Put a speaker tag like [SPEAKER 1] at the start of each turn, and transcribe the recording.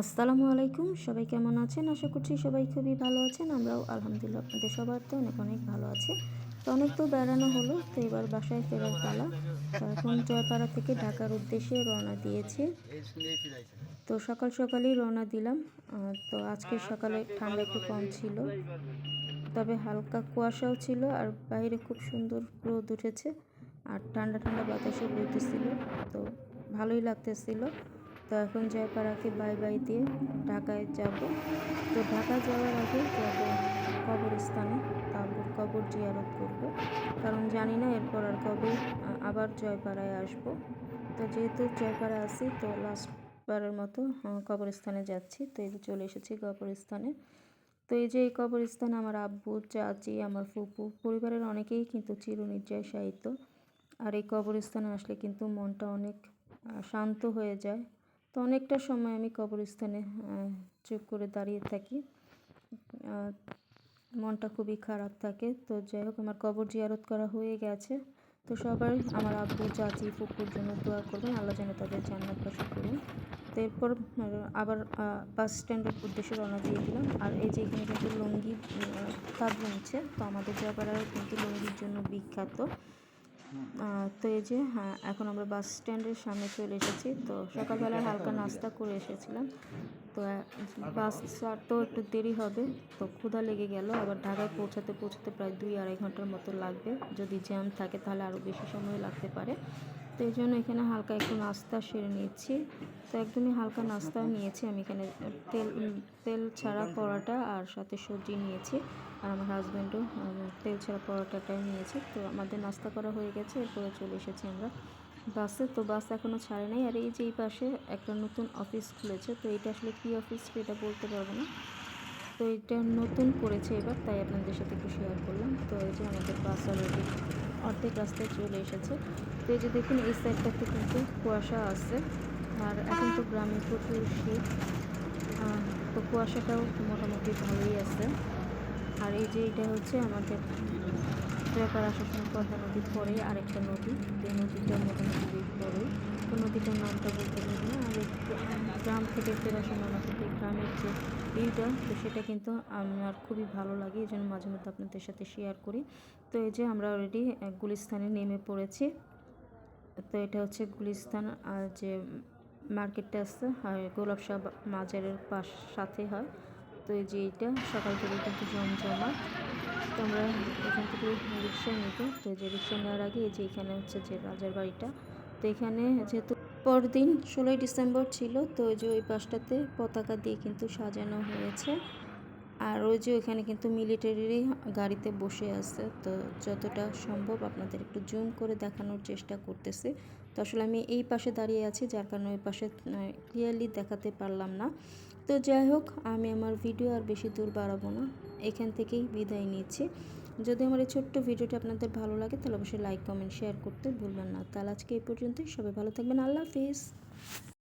[SPEAKER 1] আসসালামু আলাইকুম। সবাই কেমন আছেন? আশা করছি সবাই খুবই ভালো আছেন। আমরাও আলহামদুলিল্লাহ আপনাদের সবার তো অনেক অনেক ভালো আছে। তো অনেক তো বেড়ানো হলো, তো এবার বাসায় ফেরার পালা। তো এখন জয়পাড়া থেকে ঢাকার উদ্দেশ্যে রওনা দিয়েছি। তো সকাল সকালেই রওনা দিলাম। তো আজকে সকালে ঠান্ডা একটু কম ছিল। তবে হালকা কুয়াশাও ছিল আর বাইরে খুব সুন্দর রোদ উঠেছে। আর ঠান্ডা ঠান্ডা বাতাসও বইতেছিল। তো ভালোই লাগতেছিল। তো এখন জয়পাড়াকে বাই বাই দিয়ে ঢাকায় যাব। তো ঢাকা যাওয়ার আগে যাব কবরস্থানে, তারপর কবর জিয়ারত করব। কারণ জানি না এরপর আর কবে আবার জয়পাড়ায় আসব। তো যেহেতু জয়পাড়া আছি, তো লাস্ট বারের মতো কবরস্থানে যাচ্ছি। তো এই যে চলে এসেছি কবরস্থানে। তো এই যে এই কবরস্থানে আমার আব্বু, চাচি, আমার ফুপু, পরিবারের অনেকেই কিন্তু চিরনির্জয় সাহিত্য আর এই কবরস্থানে আসলে কিন্তু মনটা অনেক শান্ত হয়ে যায়। তো অনেকটা সময় আমি কবরস্থানে চুপ করে দাঁড়িয়ে থাকি। মনটা খুবই খারাপ থাকে। তো যাই হোক আমার কবর জিয়ারত করা হয়ে গেছে। তো সবাই আমার আব্বু চাচি ফুপুর জন্য দোয়া করবেন। আল্লাহ যেন তাদের জান্নাত বাসী করুন। তো এরপর আবার বাস স্ট্যান্ডের উদ্দেশ্যে রওনা দিয়ে দিলাম। আর এই যে এখানে কিন্তু লুঙ্গি আহ, কাজ তো আমাদের জয়পাড়ায় কিন্তু লুঙ্গির জন্য বিখ্যাত। তো এই যে হ্যাঁ এখন আমরা বাস স্ট্যান্ডের সামনে চলে এসেছি। তো সকালবেলা হালকা নাস্তা করে এসেছিলাম। তো বাস তো একটু দেরি হবে। তো ক্ষুধা লেগে গেল। আবার ঢাকায় পৌঁছাতে পৌঁছাতে প্রায় দুই আড়াই ঘণ্টার মতো লাগবে। যদি জ্যাম থাকে তাহলে আরও বেশি সময় লাগতে পারে। তো এই জন্য এখানে হালকা একটু নাস্তা সেরে নিচ্ছি। তো একদমই হালকা নাস্তা নিয়েছি আমি এখানে। তেল তেল ছাড়া পরোটা আর সাথে সবজি নিয়েছি। আর আমার হাজব্যান্ডও তেল ছাড়া পরোটাটাই নিয়েছে। তো আমাদের নাস্তা করা হয়ে গেছে, এরপরে চলে এসেছি আমরা বাসে। তো বাস এখনও ছাড়ে নাই। আর এই যে এই পাশে একটা নতুন অফিস খুলেছে। তো এটা আসলে কী অফিস এটা বলতে পারব না। তো এটা নতুন করেছে এবার, তাই আপনাদের সাথে একটু শেয়ার করলাম। তো এই যে আমাদের বাস অলরেডি অর্ধেক রাস্তায় চলে এসেছে। তো এই যে দেখুন, এই সাইডটাতে কিন্তু কুয়াশা আছে। আর এখন তো গ্রামে প্রচুর শীত। তো কুয়াশাটাও মোটামুটি ভালোই আছে। আর এই যে এটা হচ্ছে আমাদের ব্যাপার আসার সময় পদ্মা নদীর পরে আরেকটা নদী। যে নদীটা মোটামুটি বড় তো নদীটার নামটা বলতে পারব না। আর গ্রাম থেকে ফেরার সময় আমাদের গ্রামের যে ভিউটা, তো সেটা কিন্তু আমার খুবই ভালো লাগে। এই জন্য মাঝে মধ্যে আপনাদের সাথে শেয়ার করি। তো এই যে আমরা অলরেডি গুলিস্তানে নেমে পড়েছি। তো এটা হচ্ছে গুলিস্তান, আর যে মার্কেটটা আছে আর গোলাপ শাহ বা- মাজারের পাশ, সাথে হয়। তো এই যে এইটা, সকাল থেকে কিন্তু জমজমা তো আমরা এখান থেকে রিক্সা নিব তো যে রিক্সা নেওয়ার আগে এই যে এখানে হচ্ছে যে রাজার বাড়িটা। তো এখানে যেহেতু পরদিন ষোলোই ডিসেম্বর ছিল, তো ওই যে ওই পাশটাতে পতাকা দিয়ে কিন্তু সাজানো হয়েছে। আর ওই যে ওইখানে কিন্তু মিলিটারিরই গাড়িতে বসে আছে। তো যতটা সম্ভব আপনাদের একটু জুম করে দেখানোর চেষ্টা করতেছি। তো আসলে আমি এই পাশে দাঁড়িয়ে আছি, যার কারণে ওই পাশে ক্লিয়ারলি দেখাতে পারলাম না। তো যাই হোক, আমি আমার ভিডিও আর বেশি দূর বাড়াবো না। এখান থেকেই বিদায় নিচ্ছি। যদি আমার এই ছোট্ট ভিডিওটি আপনাদের ভালো লাগে, তাহলে অবশ্যই লাইক কমেন্ট শেয়ার করতে ভুলবেন না। তাহলে আজকে এই পর্যন্তই। সবাই ভালো থাকবেন। আল্লাহ হাফিজ।